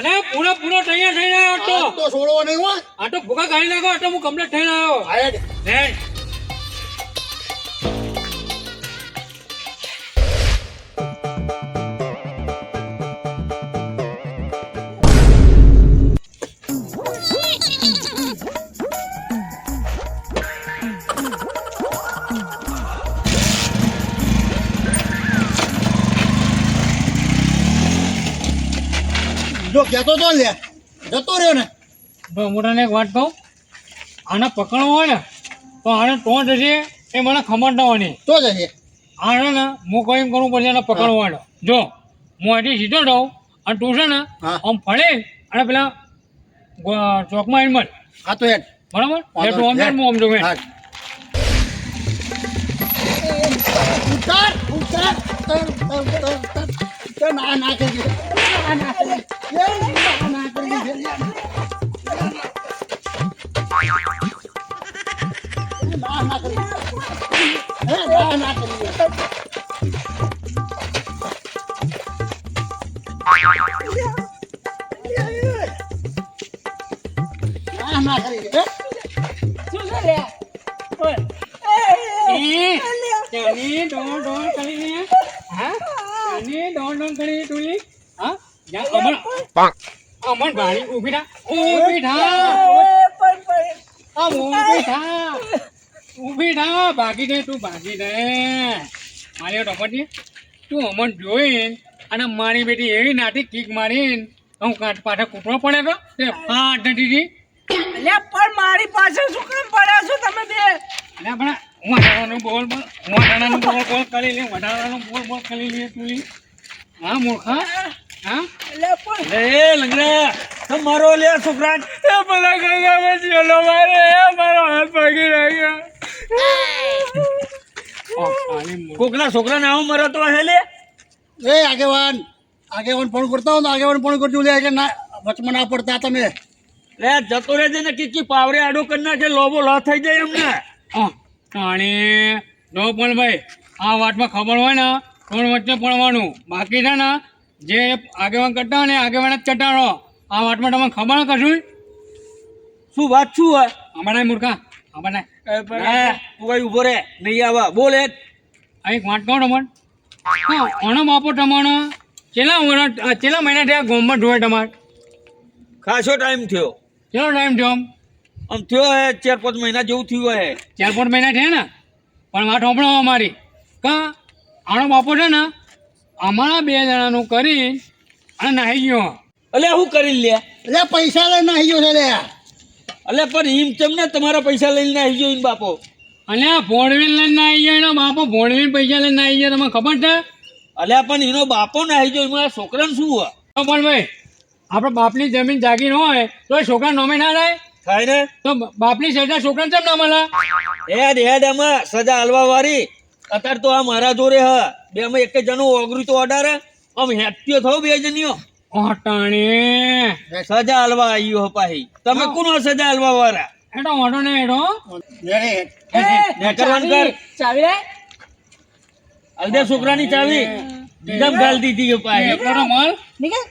અને પૂરો પૂરો તૈયાર થઈને આવ્યો તો છોડવો નહીં હોય. આ તો ભૂખા ખાઈ નાખો આ તો હું કમ્પ્લીટ થઈને આવ્યો. આયા જ. લે જો કહેતો તો લે. જતો રહ્યો ને. તો મોટાને એક વાત કહું? આને પકડવો હોય ને તો આને ટોંચ જશે એ મને ખબર ન હોય. તો જશે આને ને હું કઈ કરવું પડશે એને પકડવાનો જો હું અહીંથી સીધો રહું અને તું છે ને આમ ફળે અને પેલા ચોકમાં એમ હા તો હેડ. બરાબર? એ તું આમ હું આમ જોઉં. ઉતાર ઉતાર ઉતાર ઉતાર. ઉતાર. ના ના કરી દે. ના ના કરી દે. એ, ના ના કરી દે. ના ના કરી દે. એ, ના ના કરી દે. ના ના કરી દે. ભાળી, ઊભી થા, ઊભી થા. આમ ઊભી થા. ઊભી થા, ભાગી દે તું ભાગી દે. મારી ટપટી તું અમન જોઈને અને મારી બેટી એવી નાટી કીક મારીને હું કાંઠ પાછળ કૂટવો પડે તો તે ફાટ નથી લે પણ મારી પાસે શું કામ પડ્યા છો તમે બે? અલ્યા પણ વટાણાનું બોલ બોલ વટાણાનું બોલ બોલ કરી લે વટાણાનું બોલ બોલ કરી લે તું હા મૂર્ખા. હા? પણ. એ લંગડા તમારો લે છોકરા એ ચેલો મારે એ મારો હાથ ભાગી રહ્યો કોકના છોકરાને આવું મરો તો હે લે? એ આગેવાન આગેવાન ફોન કરતા હો ને આગેવાન ફોન કરજો લે કે ના વચમાં ના પડતા તમે. લે જતો રહેજે ને કીકી પાવરે આડો કરી નાખે લોબો લો થઈ જાય એમને. અને જો પણ ભાઈ આ વાતમાં ખબર હોય ને પણ વચ્ચે પડવાનું બાકી છે ને જે આગેવાન કરતા ને આગેવાન જ ચટાડો આ વાતમાં તમને ખબર કશું? શું વાત શું હોય? અમારા મૂર્ખા અમારા ભાઈ ઊભો રે નહીં આવા. બોલ એક વાત કહો તમને? ઓનો બાપો તમારો કેટલા વર્ષ કેટલા મહિના થયા ગોમમાં જોવે તમારે. ખાસો ટાઈમ થયો. કેટલો ટાઈમ થયો આમ? આમ થયો હે ચાર પાંચ મહિના જેવું થયું હે. ચાર પાંચ મહિના થયા ને? પણ વાત સાંભળો અમારી. કા આનો બાપો છે ને અમારા બે જણાનું કરી અને નાહી ગયો. અલે હું કરી લે. એટલે પૈસા લઈને આવી ગયો છે લે. અલે પણ ઈમ તમને તમારા પૈસા લઈને આવી ગયો ઈન બાપો? અને આ ભોણવીન લઈને નાહી ગયો એનો બાપો ભોણવીન પૈસા લઈને નાહી ગયો તમને ખબર છે? અલ્યા પણ એનો બાપો નાહી ગયો એમાં છોકરાને શું હોય? પણ ભાઈ આપણે બાપની જમીન જાગીર હોય તો એ છોકરા નોમે ના થાય થાય ને? તો બાપની સજા છોકરાને કેમ ના મળે? હેડ હેડ આમાં સજા હલવા વાળી. અત્યારે તો આ મારા જોડે હ બે અમે એક જણું ઓગરી તો ઓર્ડર આમ હેપ્યો થયો બે જણીઓ ઓટાણે સજા હાલવા આવ્યો હ પાહી તમે કોનો સજા હાલવા વાળા એડો ઓટો ને એટો ને કરવાનું કર ચાવી રે હલદે છોકરાની ચાવી એકદમ ગાલ દીધી પાહી તો મળ નીકળ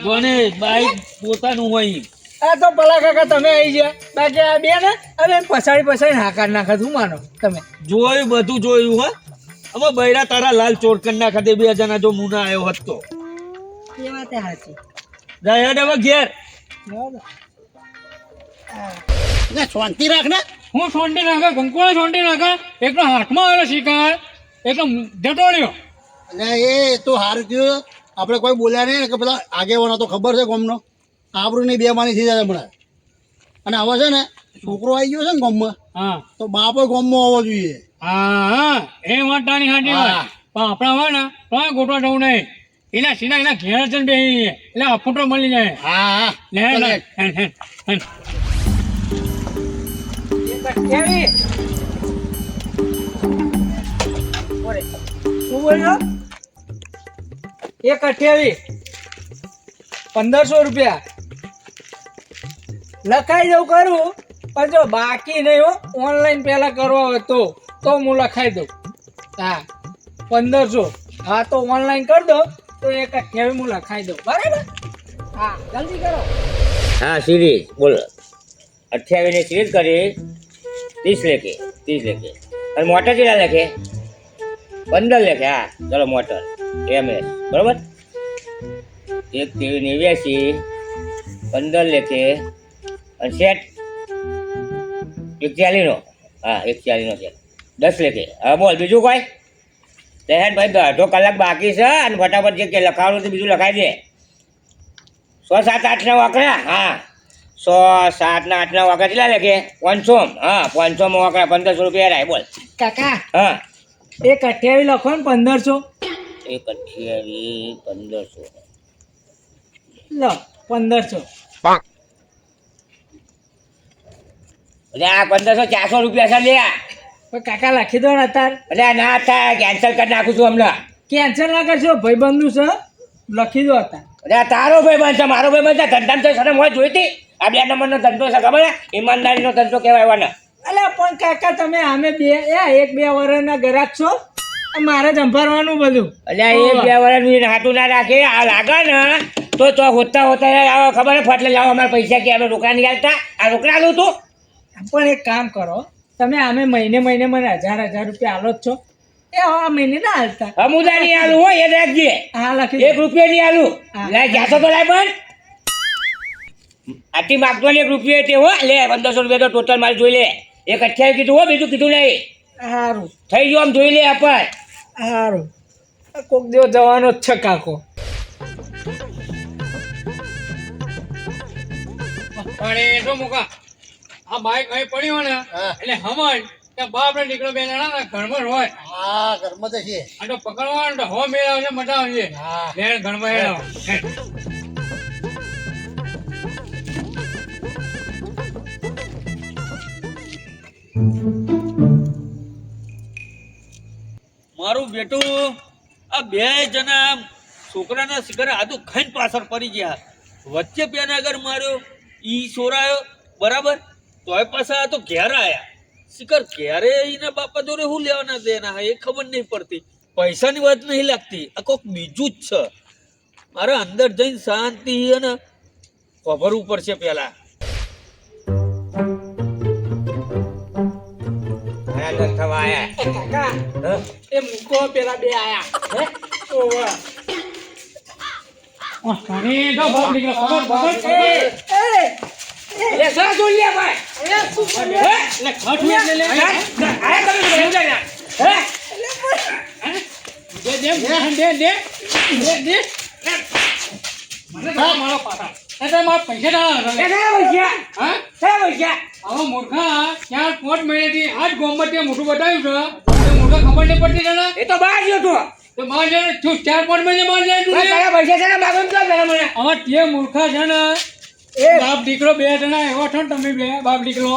જોને બાઈક પોતાનું હોય આ તો ભલા કાકા તમે આવી ગયા. બાકી આ બે ને હવે પછાડી પછાડી હાકાર નાખે શું માનો તમે. જોયું બધું જોયું હો. અમે બૈરા તારા લાલ ચોરકન ના ખાતે બે જણા જો મુના આવ્યો હતો તો. એ વાત સાચી. જાય હેડ હવે ઘેર. લે શાંતિ રાખ ને. હું શાંતિ નાખે કંકોળે સોંટી નાખે એકનો હાથમાં આવેલો શિકાર એકલો જટોળ્યો અને એ તો હાર થયું. આપણે કોઈ બોલ્યા નહીં કે પેલા આગેવાનો તો ખબર છે ગોમનો આબરું નહીં બે માની થઈ જાય હમણાં. અને હવે છે ને છોકરો આવી ગયો છે ને ગોમમાં હા. તો બાપો ગોમમાં આવવો જોઈએ. હા હા એ વાત તારી સાચી હોય પણ આપણા હોય ને તો ગોટવા જવું નહીં. એના સીધા એના ઘેર જ બે એટલે અફૂટો મળી જાય. હા હા. એક અઠ્યાવીસ. પંદરસો રૂપિયા. લખાઈ દઉં કરું પણ જો બાકી નહીં હો ઓનલાઈન પહેલાં કરવા હોય તો તો હું લખાઈ દઉં. હા પંદરસો હા, તો ઓનલાઈન કરી દો, તો એક અઠ્યાવીસ હું લખાઈ દઉં. બરાબર? હા, જલ્દી કરો. હા સિરીઝ બોલો. અઠ્યાવીસની સિરીઝ કરી, ત્રીસ લેખે ત્રીસ લેખે. અને મોટર કેટલા લેખે? પંદર લેખે, હા. ચલો, મોટર. એમ એસ બરોબર? એક ત્રેવીસ નેવ્યાસી. પંદર લેખે અને સેટ એક ચાલીનો હા એક ચાલીનો સેટ દસ લેખે. હા બોલ બીજું કોઈ? તહેન ભાઈ અડધો કલાક બાકી છે અને ફટાફટ જે કે લખાવાનું છે બીજું લખાઈ દે. સો સાત આઠ નવ આંકડા? હા. સો સાત આઠના આંકડા કેટલા લખે? પાંચસો હા પાંચસો માં આંકડા પંદરસો રૂપિયા રાય બોલ. કાકા હા. એક અઠ્યાવી લખો ને પંદરસો. એક અઠ્યાવી પંદરસો. લો પંદરસો. એટલે આ પંદરસો ચારસો રૂપિયા છે લે. કાકા લખી દો ને અત્યારે. એટલે ના થાય કેન્સલ કરી નાખું છું હમણાં. કેન્સલ ના કરશો ભાઈબંધનું છે. લખી દો હતા એટલે તારો ભાઈ બંધ છે મારો ભાઈ છે ધંધામાં તો સર મોય જોઈતી. આ બે નંબરનો ધંધો છે ખબર ઈમાનદારીનો ધંધો કહેવાય એવાના અલ્યા પણ કાકા તમે આમે બે એ એક બે વર્ષના ગ્રાહક છો. મારે જંભારવાનું બધું. આ એક બે વર્ષ હાથું ના રાખે આ લાગે ને તો તો હોતા હોતા આવો ખબર ફટલે લાવો અમારા પૈસા કે અમે રોકડા નહીં આલતા આ રોકડા લઉં તું. પણ એક કામ કરો તમે આમે મહિને મહિને મને હજાર હજાર રૂપિયા આલો જ છો. એ આ મહિને ના હાલતા અમુદા ની આલું હોય એ રાખજે હા લખી એક રૂપિયો નહીં આલું. હા. લે જાતો તો લાય પણ. આટલી માગતો ને એક રૂપિયો તે હો લે પંદરસો રૂપિયા તો ટોટલ મારે જોઈ લે. એક અઠ્યાવીસ કીધું હો બીજું કીધું નહીં. સારું થઈ ગયું આમ જોઈ લે આપણ સારું કોક દિવસ જવાનો જ છે કાકો. પણ એ તો મુકા. આ બાઈક અહીં પડ્યું ને એટલે હમણ કે બાપ ને નીકળો બે જણા ને ઘરમાં હોય હા ઘરમાં તો છે. આ તો પકડવાનું તો હો મેળાવ છે મજા આવશે. હા. ઘરમાં હેડો મારું બેટું આ બે જણા છોકરાના શિખર આદુ ખાઈને પાછળ પડી ગયા. વચ્ચે પેનાગર માર્યો ઈ છોરાયો બરાબર? તોય પાછા આ તો ઘેર આયા. શિખર ક્યારે એના બાપા જોડે શું લેવાના દેના એ ખબર નહીં પડતી. પૈસાની વાત નહીં લાગતી. આ કોક બીજું જ છે. મારે અંદર જઈને શાંતિ અને ખબરવું પડશે આયા એ? એ મૂકો પેલા બે એ, એ, એ. એ મોટું બતાવ્યું છે તે મૂર્ખા ખબર નહીં પડતી એ તો બહાર ગયો તું તો જઈને ચાર પાંચ મહિને બહાર જાય પૈસા છે ને જરા મને તે મૂર્ખા છે ને એ. બાપ દીકરો બે જણા એવા છો ને તમે બે બાપ દીકરો.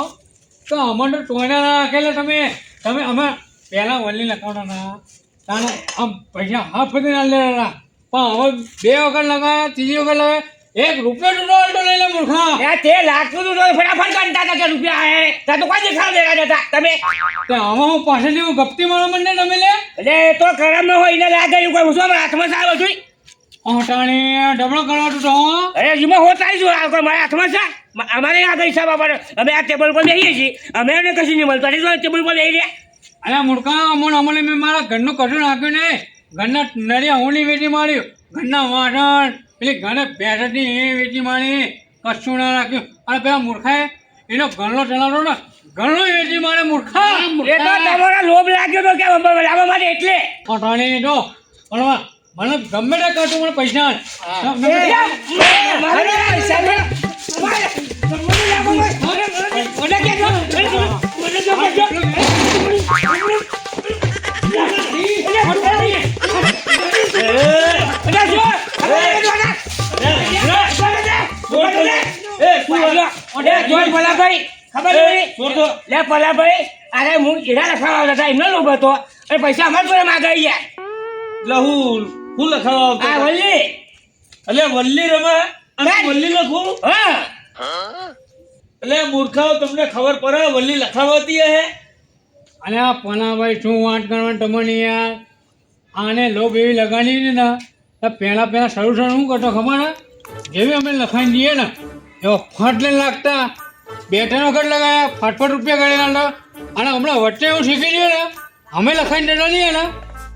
તો અમને તો ટોયના ના રાખેલા તમે. તમે અમે પહેલાં વલી લખાવવાના તાણે આમ પૈસા હાફ કરી ના લેવાના પણ હવે બે વખત લગાવ્યા ત્રીજી વખત લગાવ્યા એક રૂપિયો ટૂટો અલ્ટો લઈ લે મૂર્ખા. તે લાગતું હતું તો ફટાફટ કાઢતા હતા કે રૂપિયા આયા હે. ત્યાં તો કોઈ દેખાવ દેવા નતા તમે? તો હવે હું પાછળથી હું ગપતી મારો મને તમે લે? એટલે તો કરમ ન હોય એને લાગે એવું કોઈ શું હાથમાં સારું હતું ઓટાણે ડબલો કરવા તો અરે જીમો હોતા જ આ મારા હાથમાં છે? અમારે આ આપણે અમે આ ટેબલ પર બેસીએ છીએ. અમે એને કશું નહીં મળતું. અરે ટેબલ પર બેસી રહ્યા? અરે મૂર્ખા અમને અમને મેં મારા ઘરનું કશું નાખ્યું નહીં ઘરના નરિયા હોની વેચી માર્યું. ઘરના વાસણ પેલી ઘરે ભેંસની એ વેચી મારી. કશું ના રાખ્યું. અને પેલા મૂર્ખાએ એનો ઘરનો ચલાવતો ને ઘરનો વેચી મારે મૂર્ખા. એ તો તમારો લોભ લાગ્યો તો કે લાવવા માટે એટલે. ઓટાણે જો પણ મને ગમે તે કરતું મને પૈસા આલ. ગમે તે- મારે પૈસા લે. મારે. મને લાગો ભાઈ. મને કહેજો. મને જો કહેજો. મને જો. મને જો ના. એ, જોઈ ભલાભાઈ. લે ભલાભાઈ, અરે હું હીરા લખાવા હતા, એમનો લોભ હતો અને પૈસા અમારા જોડે માગાઈ ગયા લહુ હું લખાવા આ આવતો વલ્લી. એટલે વલ્લી રમા અને વલ્લી લખું? હા. એટલે મૂર્ખાઓ તમને ખબર પડે વલ્લી લખાવતી હે. અને આ પનાભાઈ શું વાત કરવાની તમને યાર? આને લોભ એવી લગાડી ને ના પહેલા પહેલાં શરૂ શરૂ શું કરતો ખબર જેવી અમે લખાઈ દઈએ ને એવો ફટ લઈને લાગતા. બે ત્રણ વખત લગાયા ફટફટ રૂપિયા ગણી નાખતા. અને હમણાં વચ્ચે એવું શીખી દઈએ ને અમે લખાઈને દેતા નહીં ને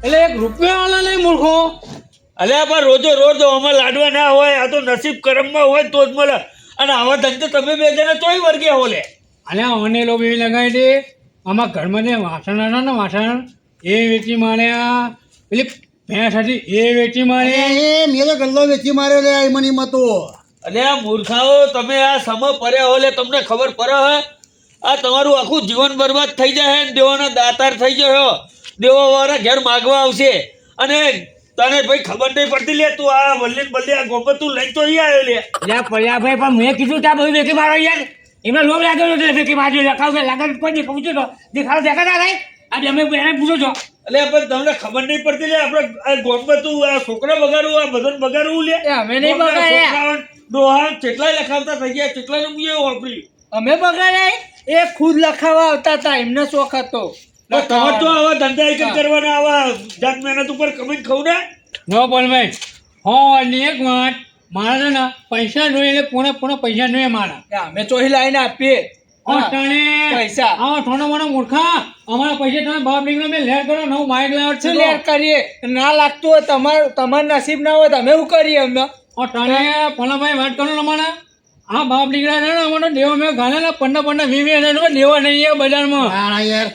એટલે એક રૂપિયા વાળા નહીં મૂર્ખો. અલ્યા પણ રોજો રોજ આમાં લાડવા ના હોય આ તો નસીબ કરમમાં હોય તો જ મળે. અને આવા ધંધે તમે બે જણા તોય વર્ગે હો લે અને અમને લોકો એવી લગાવી દે. આમાં ઘરમાં જે વાસણ હતા ને વાસણ એ વેચી માર્યા. પેલી ભેંસ હતી એ વેચી માર્યા મારી એ મેં તો ગલ્લો વેચી માર્યો લે આ મની મતો. અને આ મૂર્ખાઓ તમે આ સમ પર્યા હો લે તમને ખબર પડે હે? આ તમારું આખું જીવન બરબાદ થઈ જાય ને દેવાના દાતાર થઈ ગયો દેવાવાળા ઘેર માગવા આવશે. અને તને ભાઈ ખબર નહીં પડતી લે તું આ વલ્લી બલ્લી આ ગોબર તું લઈ તો અહીં આવ્યો લે. એટલે પડ્યા ભાઈ પણ મેં કીધું ત્યાં બધું વેકી મારો યાર. એમને લોભ લાગ્યો નથી વેકી મારજો લખાવ કે લાગે કોઈ નહીં પૂછ્યું તો. દેખાડો દેખાતા થાય. આજે અમે એને પૂછો છો. એટલે પણ તમને ખબર નહીં પડતી લે આપણે આ ગોબર તું આ છોકરા બગાડવું આ બધાને બગાડવું લે. અમે નહીં બગાડ્યા. ડોહા કેટલાય લખાવતા થઈ ગયા કેટલા રૂપિયા વાપરી અમે બગાડ્યા એ? ખુદ લખાવા આવતા હતા એમને શોખ હતો. તો આવા ધંધા એક કરવાના આવા જાત મહેનત ઉપર કમાઈને ખાવ ને? નો બોલભાઈ હો વાતની એક વાત મારા ને પૈસા જોઈએ એટલે પૂણે પૂણે પૈસા જોઈએ મારા. અમે ચોહી લાવીને આપીએ. પૈસા. હા થોડા મોટા મૂર્ખા. અમારા પૈસા તમે બાપ નીકળો મેં લેર કરો નવું માઇક લાવટ છે લેર કરીએ? ના લાગતું હોય તમાર તમાર નસીબ ના હોય તમે અમે શું કરીએ અમે? અટાણે પલાભાઈ વાત કરો ને અમારા. હા બાપ નીકળ્યા છે ને અમારો દેવો મેં ગાળેલા પંદર પંદર વીસ હજાર રૂપિયા દેવા નહીં બજારમાં. ના યાર.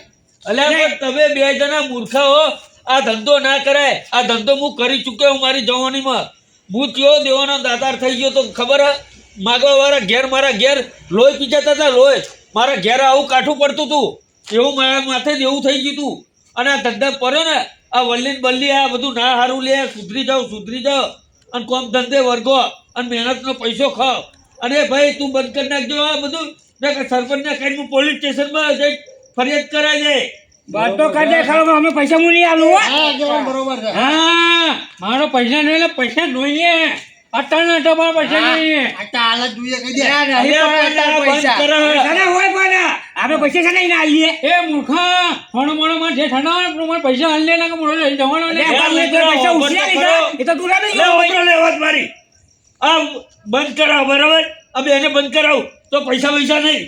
અલ્યા તમે બે જણા મૂર્ખા હો. આ ધંધો ના કરાય. આ ધંધો હું કરી ચૂક્યો હું મારી જવાનીમાં. હું કયો દેવાનો દાતાર થઈ ગયો તો ખબર માગવા વાળા ઘેર મારા ઘેર લોહી પીજાતા હતા લોહી. મારા ઘેર આવું કાઠું પડતું હતું. એવું મારા માથે જ એવું થઈ ગયું હતું. અને આ ધંધા પડ્યો ને આ વલ્લીન બલ્લી આ બધું ના હારું લે. સુધરી જાઓ સુધરી જાઓ. અને કોમ ધંધે વર્ગો. અને મહેનતનો પૈસો ખાવ અને ભાઈ તું બંધ કરી નાખજો. આ બધું. ને સરપંચને કહીને હું પોલીસ સ્ટેશનમાં જઈ ફરિયાદ કરે છે. વાતો ખરો પણ અમે પૈસા હું. નહીં આલું હા બરોબર છે. હા મારો પૈસા નહીં એટલે પૈસા જોઈએ. અટાણે તો મારા પૈસા જોઈએ. તો હાલ જ જોઈએ કહી દે. નહીં આ પૈસા કરે. હોય પણ આપણે પૈસા છે નહીં ના આલીએ. એ મૂર્ખા મોડો માં જે ઠંડા પ્રમાણે પૈસા હાલ લે કે મોડો લઈ જવાનો ને પૈસા ઉછીના લીધા એ તો તું નહીં ઓટલો મારી. આ બંધ કરાવ બરાબર? હવે એને બંધ કરાવ તો પૈસા પૈસા નહીં.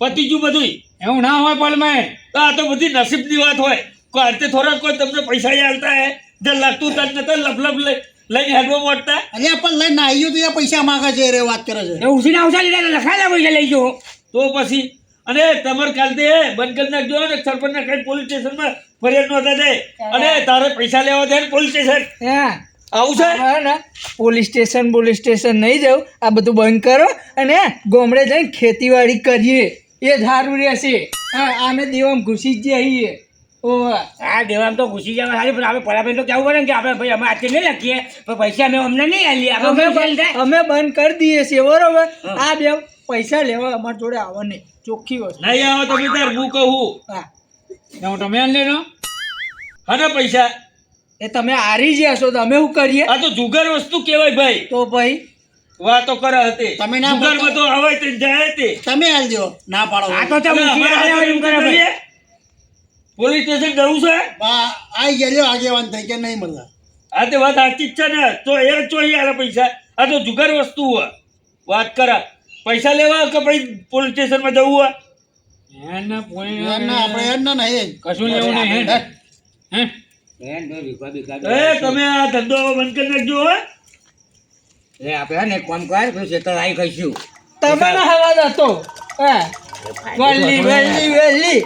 પતી ગયું બધું એવું ના હોય પણ મેં આ તો બધી નસીબની વાત હોય. કોઈ અર્થે થોડા કોઈ તમને પૈસા ચાલતા હે. જે લાગતું તને તો લપ લપ લઈ લઈને હેડવો મોટતા અરે પણ લઈને આવ્યો તો એ પૈસા માંગે છે રે વાત કરે છે. એ ઉછીના ઉછા લીધા લખાયેલા પૈસા લઈ જવો તો પછી અને તમારે કાલથી એ બંધ કરી નાખજો ને સરપંચને કઈ પોલીસ સ્ટેશનમાં ફરિયાદ નોંધા જાય. અને તારે પૈસા લેવા દે પોલીસ સ્ટેશન. હા. આવું છે? હા ને પોલીસ સ્ટેશન પોલીસ સ્ટેશન નહીં જવું આ બધું બંધ કરો અને ગોમડે જઈને ખેતીવાડી કરીએ. એ સારું રહેશે. હા આમે દેવામાં ઘૂસી જ જઈએ ઓ આ દેવામ તો ઘૂસી જવા સારી પણ આપણે પરાબેન તો કેવું પડે ને કે આપણે ભાઈ અમે આજે નહીં લખીએ પણ પૈસા અમે અમને નહીં આલીએ. અમે બંધ અમે બંધ કરી દઈએ છીએ બરોબર? આ બે પૈસા લેવા અમારી જોડે આવો નહીં. ચોખ્ખી વસ્તુ. નહીં આવો તમે તાર હું કહું. હા. તમે લેજો. અને પૈસા. એ તમે હારી જ્યા છો તો અમે શું કરીએ? આ તો જુગાર વસ્તુ કહેવાય ભાઈ. તો ભાઈ વાતો કરે હતી. તમે ના જુગારમાં તો આવે તે જાય તે તમે હાલ દો ના પાડો. આ તો તમે હોય એમ કરે ભાઈ. પોલીસ સ્ટેશન જવું છે? આ આઈ ગયા આગેવાન થઈ કે નહીં મળે આ તે વાત સાચી જ છે ને. તો એ ચોઈ આલે પૈસા. આ તો જુગાર વસ્તુ હોય. વાત કરે. પૈસા લેવા કે ભાઈ પોલીસ સ્ટેશનમાં જવું હોય? એને ના ના આપણે એમ ના નહીં. કશું લેવું નહીં તમે આ ધંધો હવે બંધ કરી નાખજો હો. એ આપણે ને એક કામ કર છે તો આવી કહીશું તમે ના હવા હતો. વેલી વેલી વલ્લી